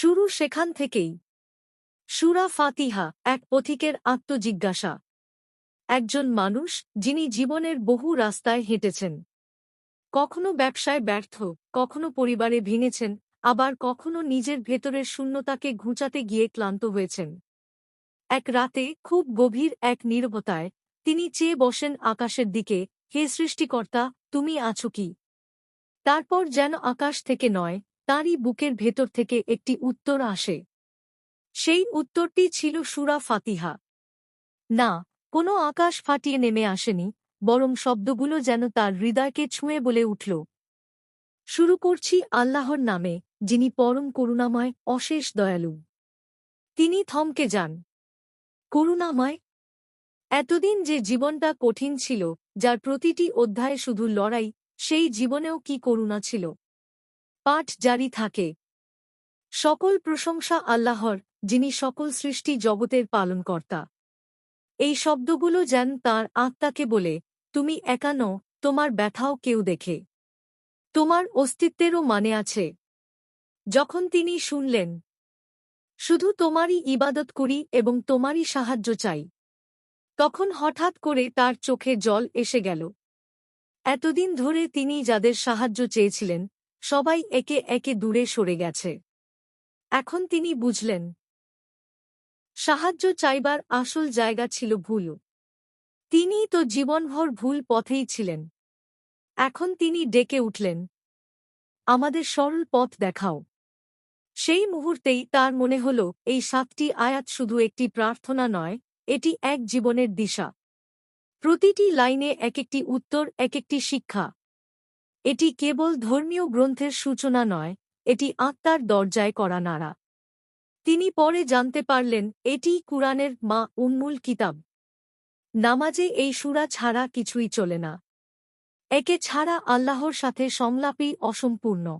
শুরু সেখান থেকেই। সুরা ফাতিহা, এক পথিকের আত্মজিজ্ঞাসা। একজন মানুষ, যিনি জীবনের বহু রাস্তায় হেঁটেছেন। কখনো ব্যবসায় ব্যর্থ, কখনো পরিবারে ভেঙেছেন, আবার কখনো নিজের ভেতরের শূন্যতাকে ঘুঁচাতে গিয়ে ক্লান্ত হয়েছেন। এক রাতে, খুব গভীর এক নীরবতায়, তিনি চেয়ে বসেন আকাশের দিকে, হে সৃষ্টিকর্তা, তুমি আছো কি? তারপর যেন আকাশ থেকে নয় তাঁরই বুকের ভেতর থেকে একটি উত্তর আসে। সেই উত্তরটি ছিল সুরা ফাতিহা। না, কোনো আকাশ ফাটিয়ে নেমে আসেনি, বরং শব্দগুলো যেন তার হৃদয়কে ছুঁয়ে বলে উঠল। শুরু করছি আল্লাহর নামে, যিনি পরম করুণাময়, অশেষ দয়ালু। তিনি থমকে যান। করুণাময়? এতদিন যে জীবনটা কঠিন ছিল, যার প্রতিটি অধ্যায়ে শুধু লড়াই, সেই জীবনেও কি করুণা ছিল? পাঠ জারি থাকে। সকল প্রশংসা আল্লাহর, যিনি সকল সৃষ্টি জগতের পালনকর্তা। এই শব্দগুলো যেন তার আত্মাকে বলে, তুমি একানো তোমার ব্যথাও কেউ দেখে। তোমার অস্তিত্বেরও মানে আছে। যখন তিনি শুনলেন, শুধু তোমারই ইবাদত করি এবং তোমারই সাহায্য চাই। তখন হঠাৎ করে তার চোখে জল এসে গেল। এতদিন ধরে তিনি যাদের সাহায্য চেয়েছিলেন সবাই একে একে দূরে সরে গেছে। এখন তিনি বুঝলেন, সাহায্য চাইবার আসল জায়গা ছিল ভুল। তিনি তো জীবনভর ভুল পথেই ছিলেন। এখন তিনি ডেকে উঠলেন, আমাদের সরল পথ দেখাও। সেই মুহূর্তেই তার মনে হল, এই সাতটি আয়াত শুধু একটি প্রার্থনা নয়, এটি এক জীবনের দিশা। প্রতিটি লাইনে এক একটি উত্তর এক একটি শিক্ষা। এটি কেবল ধর্মীয় গ্রন্থের সূচনা নয়, এটি আত্মার দরজায় করা নাড়া। তিনি পরে জানতে পারলেন, এটি কুরআনের মা উন্মুল কিতাব। নামাজে এই সুরা ছাড়া কিছুই চলে না। একে ছাড়া আল্লাহর সাথে সংলাপই অসম্পূর্ণ।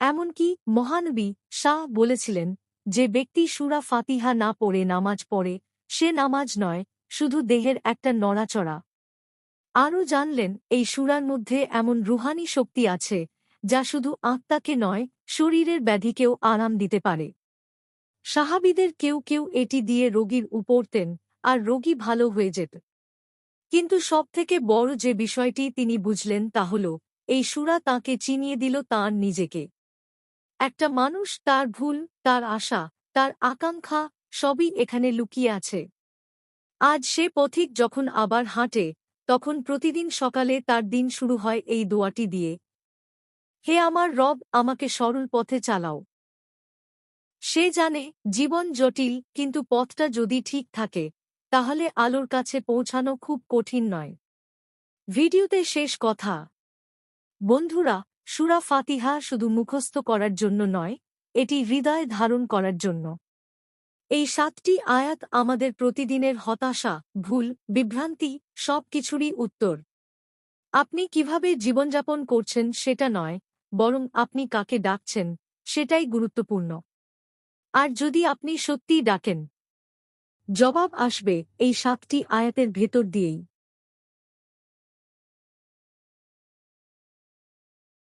এমনকি মহানবী শাহ বলেছিলেন, যে ব্যক্তি সুরা ফাতিহা না পড়ে নামাজ পড়ে, সে নামাজ নয়, শুধু দেহের একটা নড়াচড়া। আরও জানলেন, এই সুরার মধ্যে এমন রুহানি শক্তি আছে, যা শুধু আত্মাকে নয়, শরীরের ব্যাধিকেও আরাম দিতে পারে। সাহাবিদের কেউ কেউ এটি দিয়ে রোগীর উপরতেন আর রোগী ভালো হয়ে যেত। কিন্তু সবথেকে বড় যে বিষয়টি তিনি বুঝলেন তা হল, এই সুরা তাঁকে চিনিয়ে দিল তাঁর নিজেকে। একটা মানুষ তার ভুল, তার আশা, তার আকাঙ্ক্ষা সবই এখানে লুকিয়ে আছে। আজ সে পথিক যখন আবার হাঁটে তখন প্রতিদিন সকালে তার দিন শুরু হয় এই দোয়াটি দিয়ে। হে আমার রব, আমাকে সরল পথে চালাও। সে জানে, জীবন জটিল, কিন্তু পথটা যদি ঠিক থাকে, তাহলে আলোর কাছে পৌঁছানো খুব কঠিন নয়। ভিডিওতে শেষ কথা। বন্ধুরা, সুরা ফাতিহা শুধু মুখস্থ করার জন্য নয়, এটি হৃদয় ধারণ করার জন্য। এই সাতটি আয়াত আমাদের প্রতিদিনের হতাশা, ভুল, বিভ্রান্তি সব কিছুরই উত্তর। আপনি কীভাবে জীবনযাপন করছেন সেটা নয়, বরং আপনি কাকে ডাকছেন সেটাই গুরুত্বপূর্ণ। আর যদি আপনি সত্যিই ডাকেন, জবাব আসবে এই সাতটি আয়াতের ভেতর দিয়েই।